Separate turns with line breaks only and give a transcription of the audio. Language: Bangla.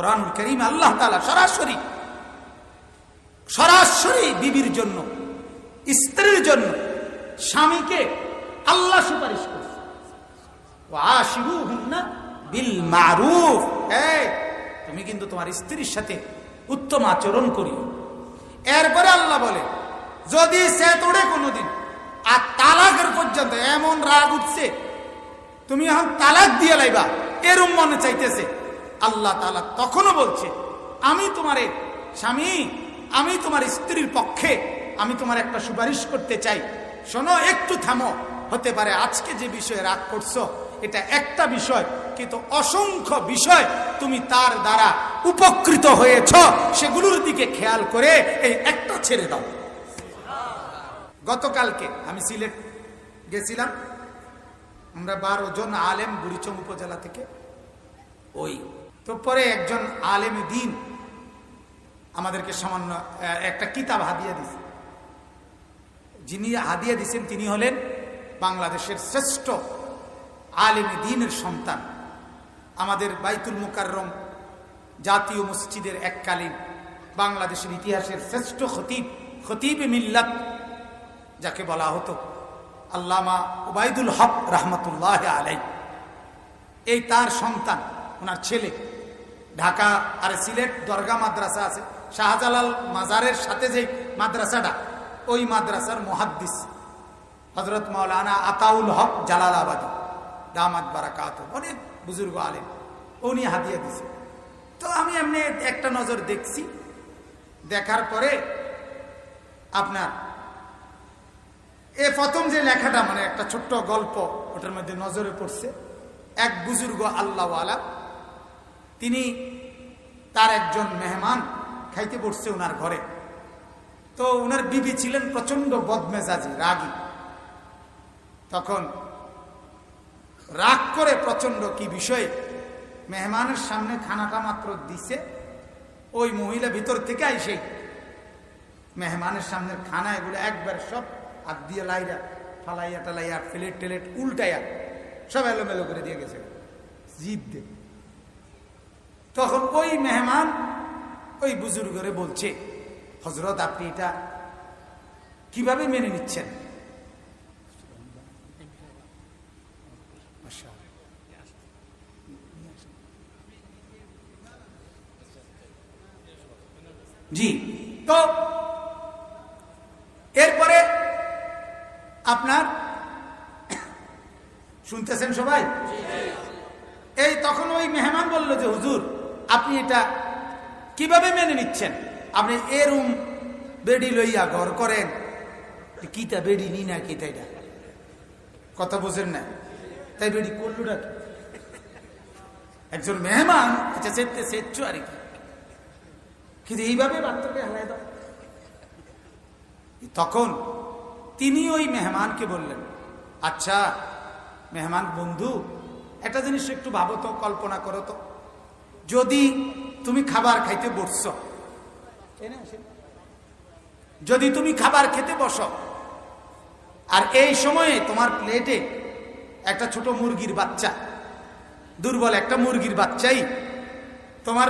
কোরআনুল করিম আল্লাহ তালা সরাসরি সরাসরি বিবির জন্য, স্ত্রীর জন্য স্বামীকে আল্লাহ সুপারিশ তুমি কিন্তু তোমার স্ত্রীর সাথে উত্তম আচরণ করিও। এরপরে আল্লাহ বলে, যদি সে তোড়ে কোনোদিন, আর তালাকের পর্যন্ত এমন রাগ উঠছে, তুমি এখন তালাক দিয়ে লাইবা, এরম মনে চাইতেছে। আল্লাহ তালা তখনও বলছে, আমি তোমারে স্বামী, আমি তোমার স্ত্রীর পক্ষে, আমি তোমার একটা সুপারিশ করতে চাই। শোনো, একটু থামো। হতে পারে আজকে যে বিষয়ে রাগ করছ, এটা একটা বিষয়, কিন্তু অসংখ্য বিষয় তুমি তার দ্বারা উপকৃত হয়েছ, সেগুলোর দিকে খেয়াল করে এই একটা ছেড়ে দাও। গতকালকে আমি সিলেট গেছিলাম, আমরা বারো জন আলেম বুড়িচং উপজেলা থেকে। ওই তো পরে একজন আলেম দিন আমাদেরকে সামান্য একটা কিতাব হাদিয়া দিছে। যিনি হাদিয়া দিছেন, তিনি হলেন বাংলাদেশের শ্রেষ্ঠ আলেম দিনের সন্তান। আমাদের বাইতুল মুকাররম জাতীয় মসজিদের এককালীন বাংলাদেশের ইতিহাসের শ্রেষ্ঠ খতিব খতিব মিল্লাত, যাকে বলা হতো আল্লামা ওবায়দুল হক রহমতুল্লাহ আলাই এই তার সন্তান, ওনার ছেলে ঢাকা আর সিলেট দরগা মাদ্রাসা আছে। শাহজালাল মাজারের সাথে যে মাদ্রাসাটা, ওই মাদ্রাসার মুহাদ্দিস। হজরত মাওলানা আতাউল হক জালালাবাদী। দামাত বারাকাত অনেক বুজুর্গ আলেন উনি হাতিয়া দিছে। তো আমি এমনি একটা নজর দেখছি। দেখার পরে আপনার এ প্রথম যে লেখাটা মানে একটা ছোট্ট গল্প, ওটার মধ্যে নজরে পড়ছে। এক বুজুর্গ আল্লাহওয়ালা তিনি তার একজন মেহমান খাইতে পড়ছে ওনার ঘরে। তো ওনার বিবি ছিলেন প্রচণ্ড বদমেজাজি, রাগী। তখন রাগ করে প্রচণ্ড কি বিষয়ে মেহমানের সামনে খানাটা মাত্র দিছে, ওই মহিলা ভিতর থেকে আইসে মেহমানের সামনের খানা এগুলো একবার সব হাত দিয়ে লাইরা ফালাইয়া টালাইয়া ফেলেট টেলেট উল্টাইয়া সব এলোমেলো করে দিয়ে গেছে। জিদ দে তখন ওই মেহমান ওই বুজুর্গরে বলছে হজরত আপনি এটা কীভাবে মেনে নিচ্ছেন? জি তো এরপরে আপনার শুনতেছেন সবাই? এই তখন ওই মেহমান বলল যে হুজুর আপনি এটা কীভাবে মেনে নিচ্ছেন? আপনি এরুম বেডি লইয়া ঘর করেন। কিটা বেডি নি না কিটা এটা? কথা বোঝেন না? তাই বেডি করলুটা কি একজন মেহমান আচ্ছা সেতে সেচ্ছ আর কি? কিন্তু এইভাবে বাচ্চাকে হারাই দাও। তখন তিনি ওই মেহমানকে বললেন আচ্ছা মেহমান বন্ধু, একটা জিনিস একটু ভাবো তো, কল্পনা করো তো। যদি তুমি খাবার খাইতে বসছ। যদি তুমি খাবার খেতে বসো। আর এই সময়ে তোমার প্লেটে একটা ছোট মুরগির বাচ্চা, দুর্বল একটা মুরগির বাচ্চাই তোমার